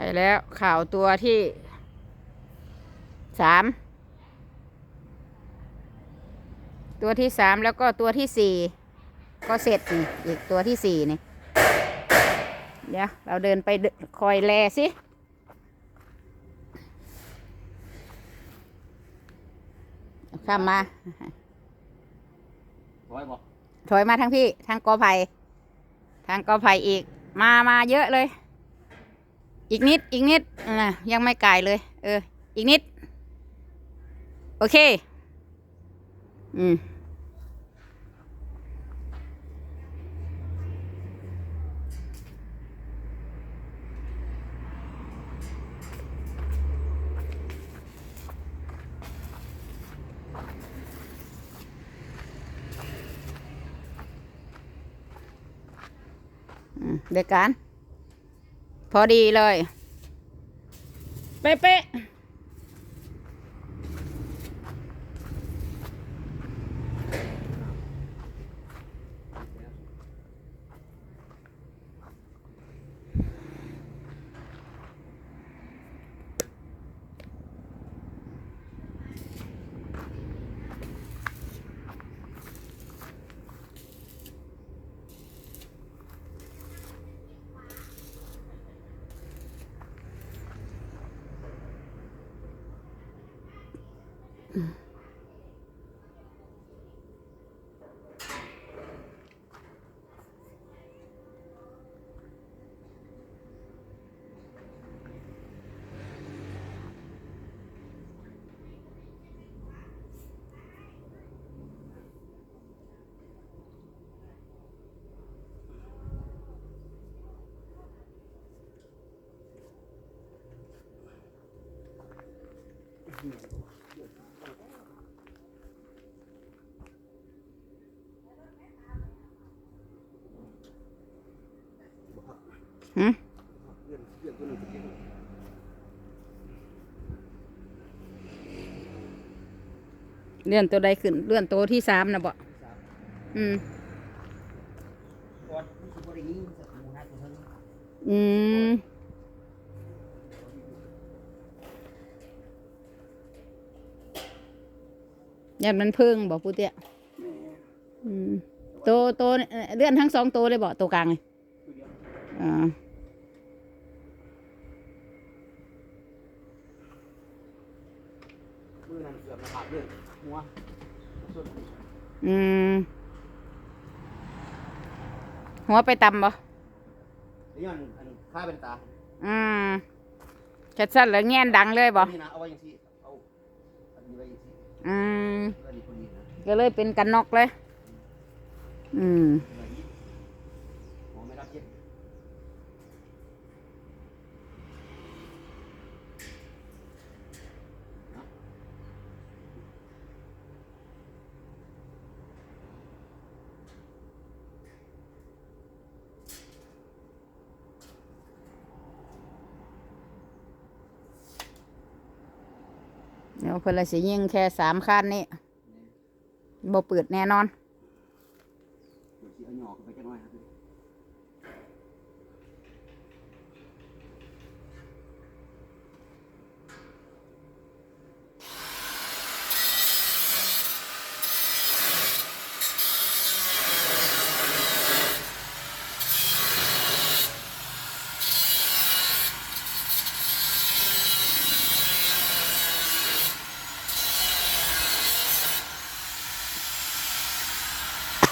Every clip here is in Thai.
ไปแล้วข่าวตัวที่สามตัวที่สามแล้วก็ตัวที่สี่ก็เสร็จนี่อีกตัวที่สี่นี่ เดี๋ยวเราเดินไปเดินคอยแลสิข้ามมาร้อยบอกถอยมาทางพี่ ทางกอไผ่ทางกอไผ่อีก มามาเยอะเลย อีกนิด อีกนิดอะยังไม่ไกลเลย เออ อีกนิด โอเค อืมอืมเด็กกัน พอดีเลย เป๊ะ ๆหื มเลื่อนเลื่อนตัวใดขึ้น เลื่อนตัวที่สามนะบ่อืมอืมเนี้อืมยันมันเพิ่งบอกพูเตี้ยอืมโตโตเลื่อนทั้งสองโตเลยบอกตัวกลางเลยอ่า มือนั่นเกือบระบาดเลยหัวสุดอืม หัวไปตำบ่เดี๋ยวอันอันค่าเป็นตาอืมแค่สั้นแล้วแง่นดังเลยบ่นี่นะเอาไว้ยังสิเอาอันนี้ไว้ยังสิอืมเพื่อดีคนนี้นะก็เลยเป็นกันนอกเลย อืมเพื่อนี้หมอไม่รับเจ็บ เดี๋ยวเพิ่นละสิยิงแค่สามขั้นนี่บ่เปิดแน่นอน เดี๋ยวสิเอาหยอกไปจังหน่อยครับ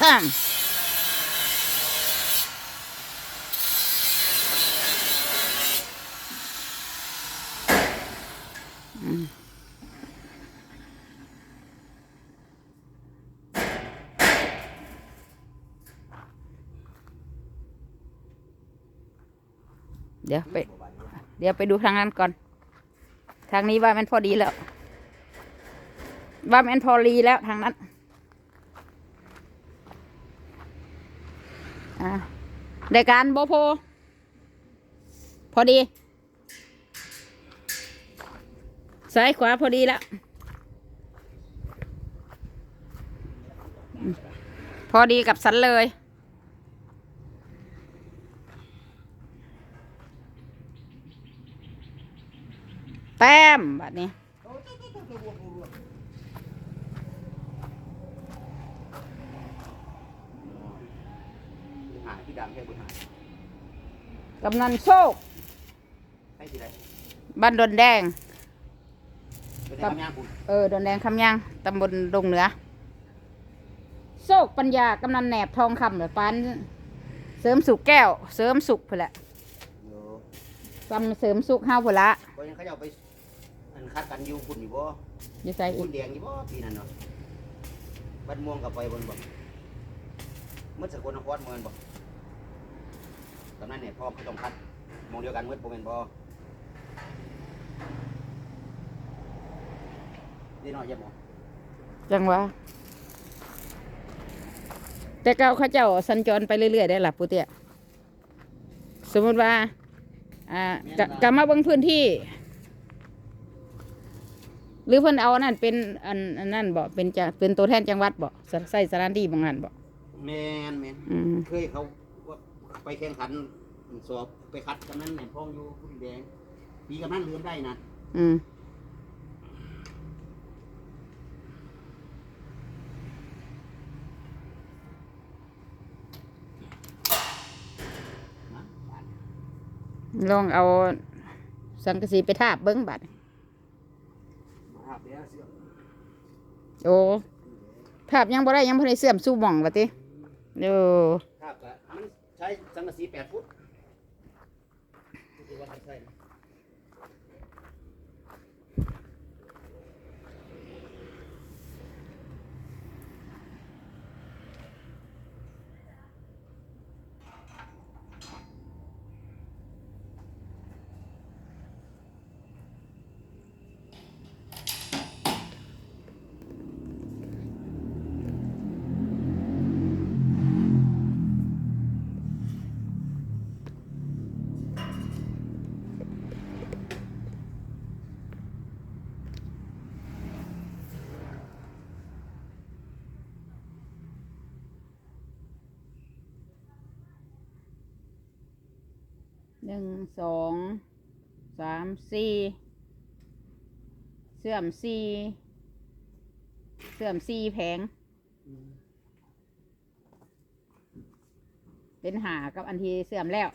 เดี๋ยวไป เดี๋ยวไปดูทางนั้นก่อน ทางนี้ว่ามันพอดีแล้ว ว่ามันพอดีแล้วทางนั้น อ่าได้การโบโพ พอดีซ้ายขวาพอดีแล้ว พอดีกับสันเลย แต้มแบัดนี้ หาที่ ดังแค่บุญหากำนันโชคให้สิได้บ้านดอนแดง เป็นทำยางคุณเออดอนแดงคำยังตำบลดงเหนือ โชคปัญญากำนันแหนบทองคำเหรือปานเสริมสุขแก้ว เสริมสุขพุ่นแหละเดี๋ยวกำเสริมสุขห้าพุ่นละก็ยังเขาจะเอาไปอันคัดกันอยู่คุณอยู่บ่อยู่ใส่อีคุกณแดงอยู่บ่ปีนั้นเนาะบ้านม่วงกับไปบนบ่เมื่อสกลนครเมืองบ่ ตอนนั้นเนี่ยพ่อเขาต้องคัดมองเดียวกันเมื่อโปรแมนบ่นี่เนาะอยังบ่จังวะแต่เก้าเข้าเจ้าสัญจรไปเรื่อยๆได้หลับปุเตียสมมติว่า อ่ากะกลับมาเบิ่งพื้นที่ หรือเพิ่นเอาอันนั่นเป็นอันอันนั่นบ่เป็นจะเป็นตัวแทนจังหวัดบ่สใส่สถานที่บางนั้นบ่แมนแมนอืม เคยเขาว่า ไปแข่งขันสอบไปคัดกันนั้นเนี่ยพ่องอยู่คุณแดงปีกันนั้นเลือนได้นะอืมนะลองเอาสังกะสีไปทาบเบิ้งบัดมาหาเปียเสือโอ้ทาบยังบ่ได้ยังบ่ได้เสื่อมสู่หม่องว่าติโอ้ครับก็มัน ใช้สังกะสีแปดฟุตที่ว่าใช่ไหม นึ่งสองสามสี่เสื่อมสี่เสื่อมสี่แผง เป็นหากับอันที่เสื่อมแล้ว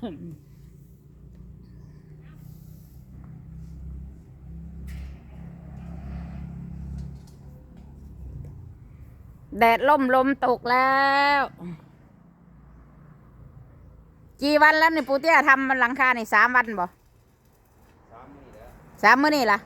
แดดล่มลมตกแล้ว กี่วันแล้วนี่ปูเตี้ยทำมันหลังคาในสามวันบ่สามนี่แหละสามมื้อนี่ล่ะ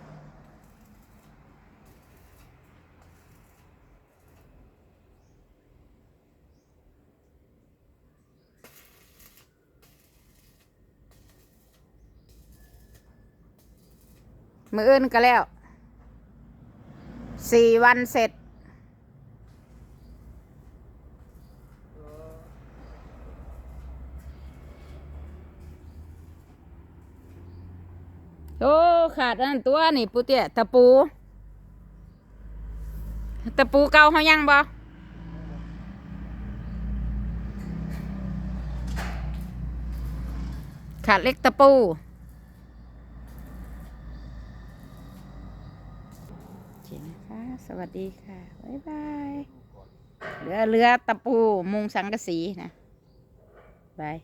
มืออื่นก็แล้วสี่วันเสร็จ โอ้ ขาดอันตัวนี่ปูเตี้ยตะปู ตะปูเก่าเขายังบ่ขาดเล็กตะปูโอเคนะคะ สวัสดีค่ะ บ๊ายบายเหลือเรือตะปูมุงสังกะสีนะบาย